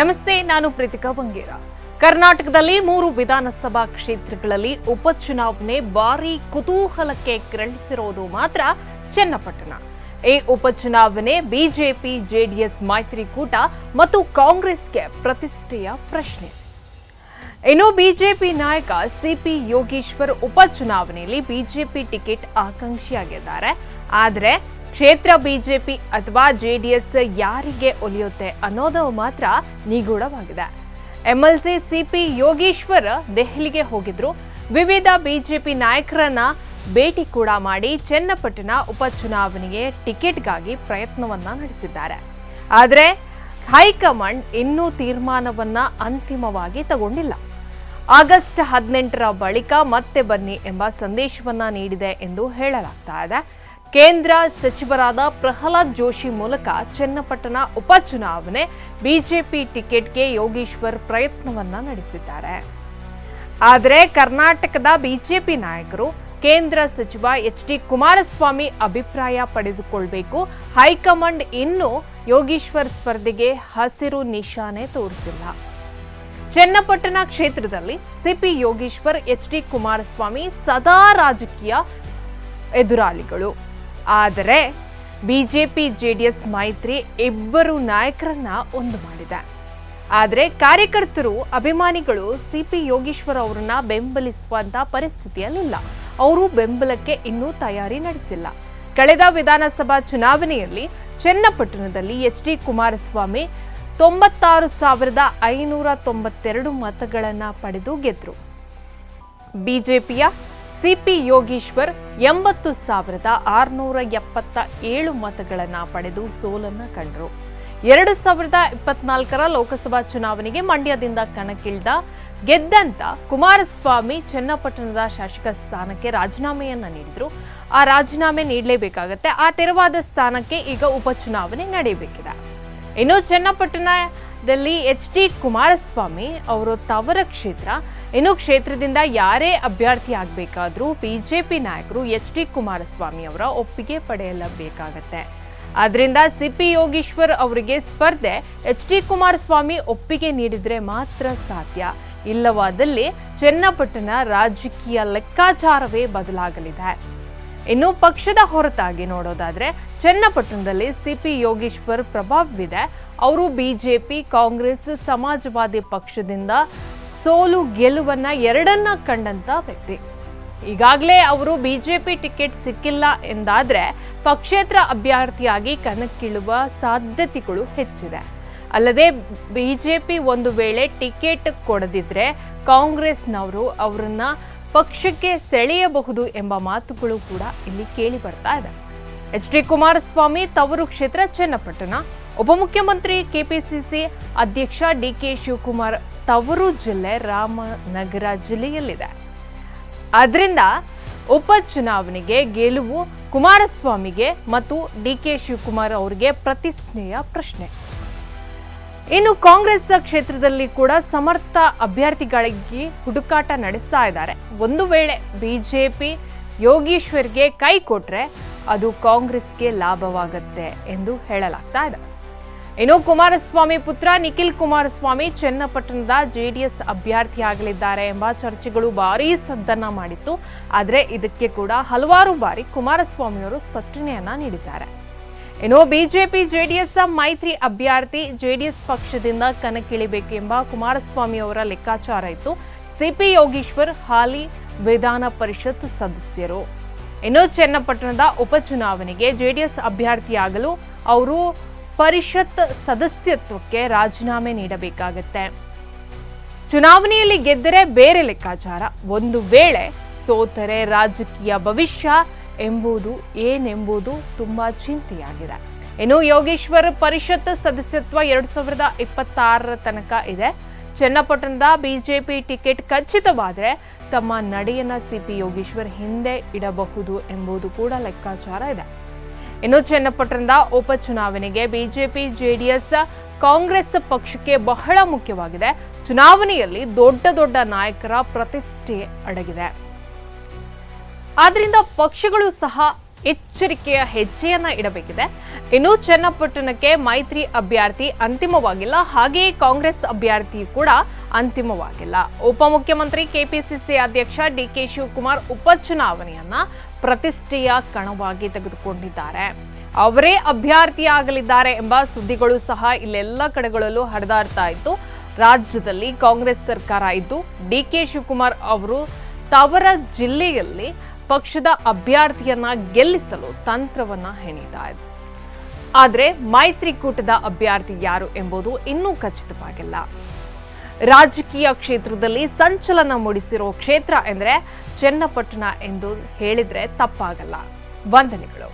ನಮಸ್ತೆ, ನಾನು ಪ್ರೀತಿಕಾ ಬಂಗೇರ. ಕರ್ನಾಟಕದಲ್ಲಿ ಮೂರು ವಿಧಾನಸಭಾ ಕ್ಷೇತ್ರಗಳಲ್ಲಿ ಉಪಚುನಾವಣೆ ಭಾರೀ ಕುತೂಹಲಕ್ಕೆ ಕೆರಳಿಸಿರೋದು ಮಾತ್ರ ಚನ್ನಪಟ್ಟಣ. ಈ ಉಪಚುನಾವಣೆ ಬಿಜೆಪಿ, ಜೆಡಿಎಸ್ ಮೈತ್ರಿಕೂಟ ಮತ್ತು ಕಾಂಗ್ರೆಸ್ಗೆ ಪ್ರತಿಷ್ಠೆಯ ಪ್ರಶ್ನೆ. ಇನ್ನು ಬಿಜೆಪಿ ನಾಯಕ ಸಿಪಿ ಯೋಗೀಶ್ವರ್ ಉಪಚುನಾವಣೆಯಲ್ಲಿ ಬಿಜೆಪಿ ಟಿಕೆಟ್ ಆಕಾಂಕ್ಷಿಯಾಗಿದ್ದಾರೆ. ಆದರೆ ಕ್ಷೇತ್ರ ಬಿಜೆಪಿ ಅಥವಾ ಜೆಡಿಎಸ್ ಯಾರಿಗೆ ಒಲಿಯುತ್ತೆ ಅನ್ನೋದು ಮಾತ್ರ ನಿಗೂಢವಾಗಿದೆ. ಎಂಎಲ್ಸಿ ಸಿಪಿ ಯೋಗೀಶ್ವರ್ ದೆಹಲಿಗೆ ಹೋಗಿದ್ರು. ವಿವಿಧ ಬಿಜೆಪಿ ನಾಯಕರನ್ನ ಭೇಟಿ ಕೂಡ ಮಾಡಿ ಚನ್ನಪಟ್ಟಣ ಉಪಚುನಾವಣೆಗೆ ಟಿಕೆಟ್ಗಾಗಿ ಪ್ರಯತ್ನವನ್ನ ನಡೆಸಿದ್ದಾರೆ. ಆದರೆ ಹೈಕಮಾಂಡ್ ಇನ್ನೂ ತೀರ್ಮಾನವನ್ನ ಅಂತಿಮವಾಗಿ ತಗೊಂಡಿಲ್ಲ. ಆಗಸ್ಟ್ ಹದಿನೆಂಟರ ಬಳಿಕ ಮತ್ತೆ ಬನ್ನಿ ಎಂಬ ಸಂದೇಶವನ್ನ ನೀಡಿದೆ ಎಂದು ಹೇಳಲಾಗ್ತಾ ಇದೆ. ಕೇಂದ್ರ ಸಚಿವರಾದ ಪ್ರಹ್ಲಾದ್ ಜೋಶಿ ಮೂಲಕ ಚನ್ನಪಟ್ಟಣ ಉಪಚುನಾವಣೆ, ಬಿಜೆಪಿ ಟಿಕೆಟ್ಗೆ ಯೋಗೇಶ್ವರ್ ಪ್ರಯತ್ನವನ್ನ ನಡೆಸಿದ್ದಾರೆ. ಆದರೆ ಕರ್ನಾಟಕದ ಬಿಜೆಪಿ ನಾಯಕರು, ಕೇಂದ್ರ ಸಚಿವ ಎಚ್ ಡಿ ಕುಮಾರಸ್ವಾಮಿ ಅಭಿಪ್ರಾಯ ಪಡೆದುಕೊಳ್ಬೇಕು. ಹೈಕಮಾಂಡ್ ಇನ್ನೂ ಯೋಗೇಶ್ವರ್ ಸ್ಪರ್ಧೆಗೆ ಹಸಿರು ನಿಶಾನೆ ತೋರಿಸಿಲ್ಲ. ಚನ್ನಪಟ್ಟಣ ಕ್ಷೇತ್ರದಲ್ಲಿ CP Yogeshwar H D Kumaraswamy ಸದಾ ರಾಜಕೀಯ ಎದುರಾಳಿಗಳು. ಆದರೆ ಬಿಜೆಪಿ ಎಸ್ ಮೈತ್ರಿ ಇಬ್ಬರು ನಾಯಕರನ್ನ ಒಂದು ಮಾಡಿದೆ. ಆದರೆ ಕಾರ್ಯಕರ್ತರು, ಅಭಿಮಾನಿಗಳು ಸಿ ಪಿ ಯೋಗೇಶ್ವರ್ ಅವರನ್ನ ಬೆಂಬಲಿಸುವಂತ ಪರಿಸ್ಥಿತಿಯಲ್ಲಿಲ್ಲ. ಅವರು ಬೆಂಬಲಕ್ಕೆ ಇನ್ನೂ ತಯಾರಿ ನಡೆಸಿಲ್ಲ. ಕಳೆದ ವಿಧಾನಸಭಾ ಚುನಾವಣೆಯಲ್ಲಿ ಚನ್ನಪಟ್ಟಣದಲ್ಲಿ ಎಚ್ ಡಿ ಕುಮಾರಸ್ವಾಮಿ ತೊಂಬತ್ತಾರು ಸಾವಿರದ ಐನೂರ ತೊಂಬತ್ತೆರಡು ಮತಗಳನ್ನು ಪಡೆದು ಗೆದ್ರು. ಬಿಜೆಪಿಯ ಸಿಪಿ ಯೋಗೀಶ್ವರ್ ಎಂಬತ್ತು ಸಾವಿರದ ಆರುನೂರ ಎಪ್ಪತ್ತ ಏಳು ಮತಗಳನ್ನು ಪಡೆದು ಸೋಲನ್ನ ಕಂಡರು. ಎರಡು ಸಾವಿರದ ಇಪ್ಪತ್ನಾಲ್ಕರ ಲೋಕಸಭಾ ಚುನಾವಣೆಗೆ ಮಂಡ್ಯದಿಂದ ಕಣಕ್ಕಿಳಿದ ಗೆದ್ದಂತ ಕುಮಾರಸ್ವಾಮಿ ಚನ್ನಪಟ್ಟಣದ ಶಾಸಕ ಸ್ಥಾನಕ್ಕೆ ರಾಜೀನಾಮೆಯನ್ನ ನೀಡಿದ್ರು. ಆ ರಾಜೀನಾಮೆ ನೀಡಲೇಬೇಕಾಗತ್ತೆ. ಆ ತೆರವಾದ ಸ್ಥಾನಕ್ಕೆ ಈಗ ಉಪಚುನಾವಣೆ ನಡೆಯಬೇಕಿದೆ. ಇನ್ನು ಚನ್ನಪಟ್ಟಣದಲ್ಲಿ ಎಚ್ ಡಿ ಕುಮಾರಸ್ವಾಮಿ ಅವರು ತವರ ಕ್ಷೇತ್ರ. ಇನ್ನು ಕ್ಷೇತ್ರದಿಂದ ಯಾರೇ ಅಭ್ಯರ್ಥಿ ಆಗಬೇಕಾದ್ರೂ ಪಿ ನಾಯಕರು ಎಚ್ ಡಿ ಕುಮಾರಸ್ವಾಮಿ ಅವರ ಒಪ್ಪಿಗೆ ಪಡೆಯಲೇಬೇಕಾಗತ್ತೆ. ಆದ್ರಿಂದ ಸಿಪಿ ಯೋಗೀಶ್ವರ್ ಅವರಿಗೆ ಸ್ಪರ್ಧೆ ಎಚ್ ಡಿ ಕುಮಾರಸ್ವಾಮಿ ಒಪ್ಪಿಗೆ ನೀಡಿದರೆ ಮಾತ್ರ ಸಾಧ್ಯ. ಇಲ್ಲವಾದಲ್ಲಿ ಚನ್ನಪಟ್ಟಣ ರಾಜಕೀಯ ಲೆಕ್ಕಾಚಾರವೇ ಬದಲಾಗಲಿದೆ. ಇನ್ನು ಪಕ್ಷದ ಹೊರತಾಗಿ ನೋಡೋದಾದ್ರೆ ಚನ್ನಪಟ್ಟಣದಲ್ಲಿ ಸಿಪಿ ಯೋಗೇಶ್ವರ್ ಪ್ರಭಾವವಿದೆ. ಅವರು ಬಿಜೆಪಿ, ಕಾಂಗ್ರೆಸ್, ಸಮಾಜವಾದಿ ಪಕ್ಷದಿಂದ ಸೋಲು ಗೆಲುವನ್ನ ಎರಡನ್ನ ಕಂಡಂತ ವ್ಯಕ್ತಿ. ಈಗಾಗಲೇ ಅವರು ಬಿಜೆಪಿ ಟಿಕೆಟ್ ಸಿಕ್ಕಿಲ್ಲ ಎಂದಾದ್ರೆ ಪಕ್ಷೇತರ ಅಭ್ಯರ್ಥಿಯಾಗಿ ಕಣಕ್ಕಿಳುವ ಸಾಧ್ಯತೆಗಳು ಹೆಚ್ಚಿದೆ. ಅಲ್ಲದೆ ಬಿಜೆಪಿ ಒಂದು ವೇಳೆ ಟಿಕೆಟ್ ಕೊಡದಿದ್ರೆ ಕಾಂಗ್ರೆಸ್ನವರು ಅವರನ್ನ ಪಕ್ಷಕ್ಕೆ ಸೆಳೆಯಬಹುದು ಎಂಬ ಮಾತುಗಳು ಕೂಡ ಇಲ್ಲಿ ಕೇಳಿ ಬರ್ತಾ ಇದೆ. ಎಚ್ ಡಿ ಕುಮಾರಸ್ವಾಮಿ ತವರು ಕ್ಷೇತ್ರ ಚನ್ನಪಟ್ಟಣ ಉಪಮುಖ್ಯಮಂತ್ರಿ ಕೆಪಿಸಿಸಿ ಅಧ್ಯಕ್ಷ ಡಿಕೆ ಶಿವಕುಮಾರ್ ತವರು ಜಿಲ್ಲೆ ರಾಮನಗರ ಜಿಲ್ಲೆಯಲ್ಲಿದೆ. ಆದ್ರಿಂದ ಉಪಚುನಾವಣೆಗೆ ಗೆಲುವು ಕುಮಾರಸ್ವಾಮಿಗೆ ಮತ್ತು ಡಿಕೆ ಶಿವಕುಮಾರ್ ಅವರಿಗೆ ಪ್ರತಿಷ್ಠೆಯ ಪ್ರಶ್ನೆ. ಇನ್ನು ಕಾಂಗ್ರೆಸ್ ಕ್ಷೇತ್ರದಲ್ಲಿ ಕೂಡ ಸಮರ್ಥ ಅಭ್ಯರ್ಥಿಗಳಿಗೆ ಹುಡುಕಾಟ ನಡೆಸ್ತಾ ಇದ್ದಾರೆ. ಒಂದು ವೇಳೆ ಬಿಜೆಪಿ ಯೋಗೀಶ್ವರ್ಗೆ ಕೈ ಕೊಟ್ರೆ ಅದು ಕಾಂಗ್ರೆಸ್ಗೆ ಲಾಭವಾಗುತ್ತೆ ಎಂದು ಹೇಳಲಾಗ್ತಾ ಇದೆ. ಇನ್ನು ಕುಮಾರಸ್ವಾಮಿ ಪುತ್ರ ನಿಖಿಲ್ ಕುಮಾರಸ್ವಾಮಿ ಚನ್ನಪಟ್ಟಣದ ಜೆಡಿಎಸ್ ಅಭ್ಯರ್ಥಿಯಾಗಲಿದ್ದಾರೆ ಎಂಬ ಚರ್ಚೆಗಳು ಭಾರೀ ಸದ್ದನ್ನ ಮಾಡಿತ್ತು. ಆದರೆ ಇದಕ್ಕೆ ಕೂಡ ಹಲವಾರು ಬಾರಿ ಕುಮಾರಸ್ವಾಮಿ ಅವರು ಸ್ಪಷ್ಟನೆಯನ್ನ ನೀಡಿದ್ದಾರೆ. ಇನ್ನು ಬಿಜೆಪಿ ಜೆಡಿಎಸ್ ಮೈತ್ರಿ ಅಭ್ಯರ್ಥಿ ಜೆಡಿಎಸ್ ಪಕ್ಷದಿಂದ ಕಣಕ್ಕಿಳಿಬೇಕೆಂಬ ಕುಮಾರಸ್ವಾಮಿ ಅವರ ಲೆಕ್ಕಾಚಾರ ಇತ್ತು. ಸಿಪಿ ಯೋಗೀಶ್ವರ್ ಹಾಲಿ ವಿಧಾನ ಪರಿಷತ್ ಸದಸ್ಯರು. ಇನ್ನು ಚನ್ನಪಟ್ಟಣದ ಉಪಚುನಾವಣೆಗೆ ಜೆಡಿಎಸ್ ಅಭ್ಯರ್ಥಿಯಾಗಲು ಅವರು ಪರಿಷತ್ ಸದಸ್ಯತ್ವಕ್ಕೆ ರಾಜೀನಾಮೆ ನೀಡಬೇಕಾಗತ್ತೆ. ಚುನಾವಣೆಯಲ್ಲಿ ಗೆದ್ದರೆ ಬೇರೆ ಲೆಕ್ಕಾಚಾರ. ಒಂದು ವೇಳೆ ಸೋತರೆ ರಾಜಕೀಯ ಭವಿಷ್ಯ ಎಂಬುದು ಏನೆಂಬುದು ತುಂಬಾ ಚಿಂತೆಯಾಗಿದೆ. ಇನ್ನು ಯೋಗೇಶ್ವರ್ ಪರಿಷತ್ ಸದಸ್ಯತ್ವ ಎರಡ್ ಸಾವಿರದ ಇಪ್ಪತ್ತಾರರ ತನಕ ಇದೆ. ಚನ್ನಪಟ್ಟಣದ ಬಿಜೆಪಿ ಟಿಕೆಟ್ ಖಚಿತವಾದರೆ ತಮ್ಮ ನಡೆಯನ್ನ ಸಿಪಿ ಯೋಗೇಶ್ವರ್ ಹಿಂದೆ ಇಡಬಹುದು ಎಂಬುದು ಕೂಡ ಲೆಕ್ಕಾಚಾರ ಇದೆ. ಇನ್ನು ಚನ್ನಪಟ್ಟಣದ ಉಪಚುನಾವಣೆಗೆ ಬಿಜೆಪಿ, ಜೆಡಿಎಸ್, ಕಾಂಗ್ರೆಸ್ ಪಕ್ಷಕ್ಕೆ ಬಹಳ ಮುಖ್ಯವಾಗಿದೆ. ಚುನಾವಣೆಯಲ್ಲಿ ದೊಡ್ಡ ದೊಡ್ಡ ನಾಯಕರ ಪ್ರತಿಷ್ಠೆ ಅಡಗಿದೆ. ಆದ್ರಿಂದ ಪಕ್ಷಗಳು ಸಹ ಎಚ್ಚರಿಕೆಯ ಹೆಜ್ಜೆಯನ್ನ ಇಡಬೇಕಿದೆ. ಇನ್ನು ಚನ್ನಪಟ್ಟಣಕ್ಕೆ ಮೈತ್ರಿ ಅಭ್ಯರ್ಥಿ ಅಂತಿಮವಾಗಿಲ್ಲ. ಹಾಗೆಯೇ ಕಾಂಗ್ರೆಸ್ ಅಭ್ಯರ್ಥಿ ಕೂಡ ಅಂತಿಮವಾಗಿಲ್ಲ. ಉಪಮುಖ್ಯಮಂತ್ರಿ ಕೆಪಿಸಿಸಿ ಅಧ್ಯಕ್ಷ ಡಿಕೆ ಶಿವಕುಮಾರ್ ಉಪಚುನಾವಣೆಯನ್ನ ಪ್ರತಿಷ್ಠೆಯ ಕಣವಾಗಿ ತೆಗೆದುಕೊಂಡಿದ್ದಾರೆ. ಅವರೇ ಅಭ್ಯರ್ಥಿಯಾಗಲಿದ್ದಾರೆ ಎಂಬ ಸುದ್ದಿಗಳು ಸಹ ಇಲ್ಲೆಲ್ಲ ಕಡೆಗಳಲ್ಲೂ ಹರಿದಾಡ್ತಾ ಇತ್ತು. ರಾಜ್ಯದಲ್ಲಿ ಕಾಂಗ್ರೆಸ್ ಸರ್ಕಾರ ಇದ್ದು, ಡಿ ಕೆ ಶಿವಕುಮಾರ್ ಅವರು ತವರ ಜಿಲ್ಲೆಯಲ್ಲಿ ಪಕ್ಷದ ಅಭ್ಯರ್ಥಿಯನ್ನ ಗೆಲ್ಲಿಸಲು ತಂತ್ರವನ್ನ ಇದೆ ಆದರೆ ಮೈತ್ರಿಕೂಟದ ಅಭ್ಯರ್ಥಿ ಯಾರು ಎಂಬುದು ಇನ್ನೂ ಖಚಿತವಾಗಿಲ್ಲ. ರಾಜಕೀಯ ಕ್ಷೇತ್ರದಲ್ಲಿ ಸಂಚಲನ ಮೂಡಿಸಿರೋ ಕ್ಷೇತ್ರ ಎಂದರೆ ಚನ್ನಪಟ್ಟಣ ಎಂದು ಹೇಳಿದ್ರೆ ತಪ್ಪಾಗಲ್ಲ. ವಂದನೆಗಳು.